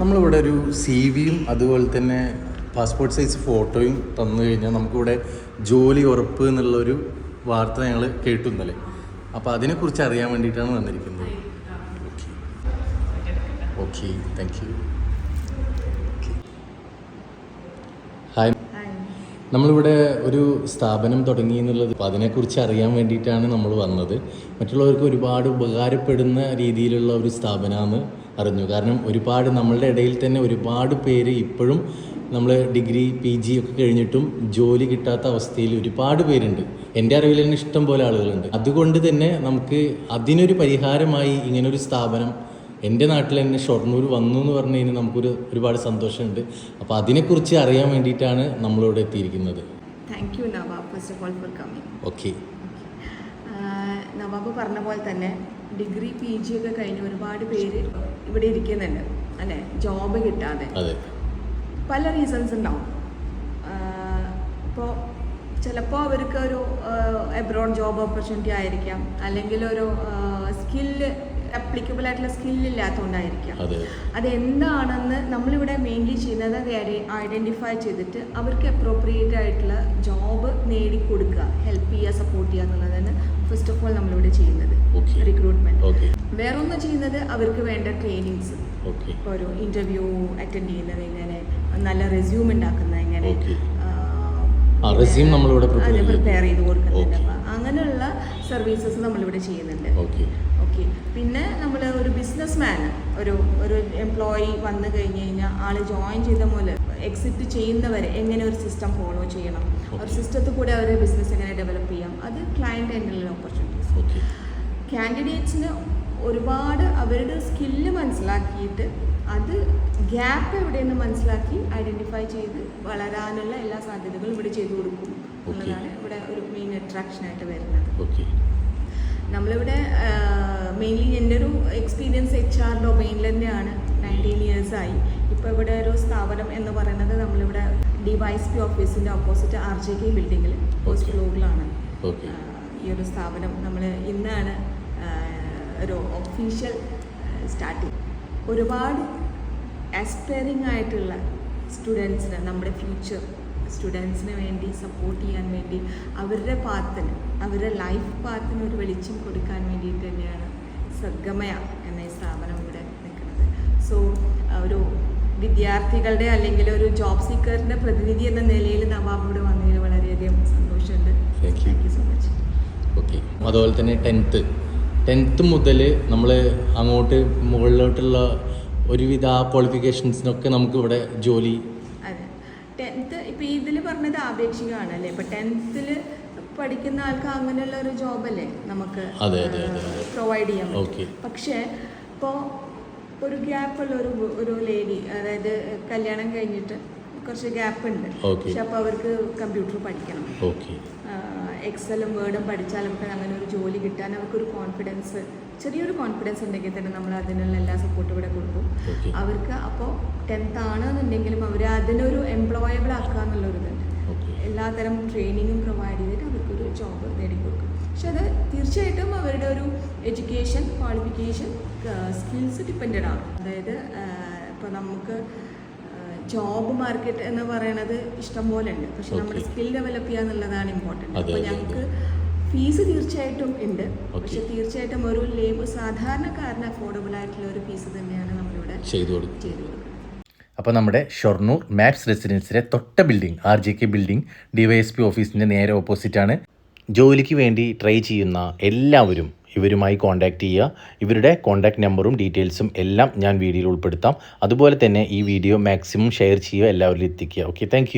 നമ്മളിവിടെ ഒരു സി വിയും അതുപോലെ തന്നെ പാസ്പോർട്ട് സൈസ് ഫോട്ടോയും തന്നു കഴിഞ്ഞാൽ നമുക്കിവിടെ ജോലി ഉറപ്പ് എന്നുള്ളൊരു വാർത്ത ഞങ്ങൾ കേട്ടു ഇന്നലെ. അപ്പോൾ അതിനെക്കുറിച്ച് അറിയാൻ വേണ്ടിയിട്ടാണ് വന്നിരിക്കുന്നത്. ഓക്കെ താങ്ക് യു ഹായ് നമ്മളിവിടെ ഒരു സ്ഥാപനം തുടങ്ങി എന്നുള്ളത് അപ്പോൾ അതിനെക്കുറിച്ച് അറിയാൻ വേണ്ടിയിട്ടാണ് നമ്മൾ വന്നത്. മറ്റുള്ളവർക്ക് ഒരുപാട് ഉപകാരപ്പെടുന്ന രീതിയിലുള്ള ഒരു സ്ഥാപനമാണ് അറിഞ്ഞു. കാരണം ഒരുപാട് നമ്മളുടെ ഇടയിൽ തന്നെ ഒരുപാട് പേര് ഇപ്പോഴും നമ്മൾ ഡിഗ്രി പി ജി ഒക്കെ കഴിഞ്ഞിട്ടും ജോലി കിട്ടാത്ത അവസ്ഥയിൽ ഒരുപാട് പേരുണ്ട്. എന്റെ അറിവിൽ തന്നെ ഇഷ്ടം പോലെ ആളുകളുണ്ട്. അതുകൊണ്ട് തന്നെ നമുക്ക് അതിനൊരു പരിഹാരമായി ഇങ്ങനൊരു സ്ഥാപനം എന്റെ നാട്ടിൽ തന്നെ ഷൊർണൂർ വന്നു എന്ന് പറഞ്ഞു കഴിഞ്ഞാൽ നമുക്കൊരു ഒരുപാട് സന്തോഷമുണ്ട്. അപ്പോൾ അതിനെക്കുറിച്ച് അറിയാൻ വേണ്ടിയിട്ടാണ് നമ്മളിവിടെ എത്തിയിരിക്കുന്നത്. Thank you Nawab first of all for coming okay Nawab പറഞ്ഞ പോലെ തന്നെ ഡിഗ്രി പി ജി ഒക്കെ കഴിഞ്ഞ് ഒരുപാട് പേര് ഇവിടെ ഇരിക്കുന്നുണ്ട് അല്ലെ? ജോബ് കിട്ടാതെ. പല റീസൺസ് ഉണ്ടാവും. ഇപ്പോൾ ചിലപ്പോൾ അവർക്ക് ഒരു എബ്രോഡ് ജോബ് ഓപ്പർച്യൂണിറ്റി ആയിരിക്കാം. അല്ലെങ്കിൽ ഒരു സ്കില്ല് അപ്ലിക്കബിൾ ആയിട്ടുള്ള സ്കില്ല് ഇല്ലാത്തതുകൊണ്ടായിരിക്കാം അതെ. അതെന്താണെന്ന് നമ്മളിവിടെ മെയിൻലി ചെയ്യുന്നത് അത് ഐഡന്റിഫൈ ചെയ്തിട്ട് അവർക്ക് അപ്രോപ്രിയേറ്റ് ആയിട്ടുള്ള ജോബ് നേടിക്കൊടുക്കുക ഹെൽപ്പ് ചെയ്യുക സപ്പോർട്ട് ചെയ്യുക എന്നുള്ളതാണ് ഫസ്റ്റ് ഓഫ് ഓൾ നമ്മളിവിടെ ചെയ്യുന്നത് റിക്രൂട്ട്മെന്റ് വേറൊന്ന് ചെയ്യുന്നത് അവർക്ക് വേണ്ട ട്രെയിനിങ്സ് ഒരു ഇന്റർവ്യൂ അറ്റൻഡ് ചെയ്യുന്നത് എങ്ങനെ നല്ല റെസ്യൂം ഉണ്ടാക്കുന്നത് എങ്ങനെ. പ്രിപ്പയർ ചെയ്ത്. സർവീസസ് നമ്മളിവിടെ ചെയ്യുന്നുണ്ട്. ഓക്കെ ഓക്കെ പിന്നെ നമ്മൾ ഒരു ബിസിനസ് മാൻ ഒരു ഒരു എംപ്ലോയി വന്നു കഴിഞ്ഞ് കഴിഞ്ഞാൽ ആൾ ജോയിൻ ചെയ്ത മുതൽ എക്സിറ്റ് ചെയ്യുന്നവരെ എങ്ങനെ ഒരു സിസ്റ്റം ഫോളോ ചെയ്യണം? ഒരു. സിസ്റ്റത്തിൽ കൂടെ അവരുടെ ബിസിനസ് എങ്ങനെ ഡെവലപ്പ് ചെയ്യാം? അത് ക്ലയന്റ് എൻഡിലുള്ള ഓപ്പർച്യൂണിറ്റീസ് ഓക്കെ കാൻഡിഡേറ്റ്സിന് ഒരുപാട് അവരുടെ സ്കില്ല് മനസ്സിലാക്കിയിട്ട് അത് ഗ്യാപ്പ് എവിടെയെന്ന് മനസ്സിലാക്കി ഐഡന്റിഫൈ ചെയ്ത് വളരാനുള്ള എല്ലാ സാധ്യതകളും ഇവിടെ ചെയ്തു കൊടുക്കും എന്നുള്ളതാണ് ഇവിടെ ഒരു മെയിൻ അട്രാക്ഷൻ ആയിട്ട് വരുന്നത്. നമ്മളിവിടെ മെയിൻലി എന്റെ ഒരു എക്സ്പീരിയൻസ് എച്ച് ആർ ഡൊമൈനിൽ തന്നെയാണ്. നയന്റീൻ ഇയേഴ്സായി ഇപ്പോൾ ഇവിടെ ഒരു സ്ഥാപനം എന്ന് പറയുന്നത് നമ്മളിവിടെ ഡി വൈസ് പി ഓഫീസിന്റെ ഓപ്പോസിറ്റ് ആർ ജെ കെ ബിൽഡിങ്ങിൽ ഫസ്റ്റ് ഫ്ലോറിലാണ് ഈ ഒരു സ്ഥാപനം നമ്മൾ ഇന്നാണ് ഒരു ഒഫീഷ്യൽ സ്റ്റാർട്ടിങ് ഒരുപാട് ആസ്പയറിംഗ് ആയിട്ടുള്ള സ്റ്റുഡൻസിന് നമ്മുടെ ഫ്യൂച്ചർ സ്റ്റുഡൻസിന് വേണ്ടി സപ്പോർട്ട് ചെയ്യാൻ വേണ്ടി അവരുടെ പാത്തിന് അവരുടെ ലൈഫ് പാത്തിന് ഒരു വെളിച്ചം കൊടുക്കാൻ വേണ്ടിയിട്ട് തന്നെയാണ് സദ്ഗമയ എന്ന ഈ സ്ഥാപനം ഇവിടെ നിൽക്കുന്നത്. സോ ഒരു വിദ്യാർത്ഥികളുടെ അല്ലെങ്കിൽ ഒരു ജോബ് സീക്കറിന്റെ പ്രതിനിധി എന്ന നിലയിൽ നവാബ് ഇവിടെ വന്നതിൽ വളരെയധികം സന്തോഷമുണ്ട്. Thank you so much okay അതുപോലെ തന്നെ ടെൻത്ത് ടെൻത്ത് മുതൽ നമ്മൾ അങ്ങോട്ട് മുകളിലോട്ടുള്ള ഒരുവിധ ആ ക്വാളിഫിക്കേഷൻസിനൊക്കെ നമുക്ക് ഇവിടെ ജോലി ടെൻത്ത് ഇപ്പം ഇതിൽ പറഞ്ഞത് ആപേക്ഷികമാണ് അല്ലേ ഇപ്പം ടെൻത്തിൽ പഠിക്കുന്ന ആൾക്ക് അങ്ങനെയുള്ള ഒരു ജോബല്ലേ നമുക്ക്. പ്രൊവൈഡ് ചെയ്യാൻ. പറ്റും പക്ഷേ ഇപ്പോൾ ഒരു ഗ്യാപ്പുള്ള ഒരു ഒരു ലേഡി അതായത് കല്യാണം കഴിഞ്ഞിട്ട് കുറച്ച് ഗ്യാപ്പ് ഉണ്ട്. പക്ഷെ അപ്പോൾ അവർക്ക് കമ്പ്യൂട്ടർ പഠിക്കണം എക്സലും വേർഡും പഠിച്ചാൽ നമുക്ക് അങ്ങനെ ഒരു ജോലി കിട്ടാൻ അവർക്കൊരു കോൺഫിഡൻസ് ചെറിയൊരു കോൺഫിഡൻസ് ഉണ്ടെങ്കിൽ തന്നെ നമ്മൾ അതിനുള്ള എല്ലാ സപ്പോർട്ടും ഇവിടെ കൊടുക്കും. അവർക്ക് അപ്പോൾ ടെൻത്ത് ആണെന്നുണ്ടെങ്കിലും അവർ അതിനൊരു എംപ്ലോയബിൾ ആക്കുക എന്നുള്ളൊരു തന്നെ എല്ലാതരം ട്രെയിനിങ്ങും പ്രൊവൈഡ് ചെയ്തിട്ട് അവർക്കൊരു ജോബ് നേടിക്കൊടുക്കും പക്ഷെ അത് തീർച്ചയായിട്ടും അവരുടെ ഒരു എഡ്യൂക്കേഷൻ ക്വാളിഫിക്കേഷൻ സ്കിൽസ് ഡിപ്പെൻഡ് ആണ്. അതായത് ഇപ്പോൾ നമുക്ക് ജോബ് മാർക്കറ്റ് എന്ന് പറയുന്നത് ഇഷ്ടംപോലെ ഉണ്ട് പക്ഷെ നമ്മുടെ സ്കിൽ ഡെവലപ്പ് ചെയ്യുക എന്നുള്ളതാണ് ഇമ്പോർട്ടന്റ് അപ്പോൾ ഞങ്ങൾക്ക് ഫീസ് തീർച്ചയായിട്ടും ഉണ്ട്. പക്ഷെ തീർച്ചയായിട്ടും ഒരു ലേബർ സാധാരണക്കാരന് അഫോർഡബിൾ ആയിട്ടുള്ള ഒരു ഫീസ് തന്നെയാണ് നമ്മളിവിടെ ചെയ്തു കൊടുക്കും കൊടുക്കുന്നത്. അപ്പോൾ നമ്മുടെ ഷൊർണൂർ മാപ്സ് റെസിഡൻസിലെ തൊട്ട building R J K building DYS ഓഫീസിന്റെ നേരെ ഓപ്പോസിറ്റാണ് ജോലിക്ക് വേണ്ടി ട്രൈ ചെയ്യുന്ന എല്ലാവരും ഇവരുമായി കോൺടാക്റ്റ് ചെയ്യുക. ഇവരുടെ കോൺടാക്റ്റ് നമ്പറും ഡീറ്റെയിൽസും എല്ലാം ഞാൻ വീഡിയോയിൽ ഉൾപ്പെടുത്താം. അതുപോലെ തന്നെ ഈ വീഡിയോ മാക്സിമം ഷെയർ ചെയ്യുക. എല്ലാവരിലും എത്തിക്കുക. Okay thank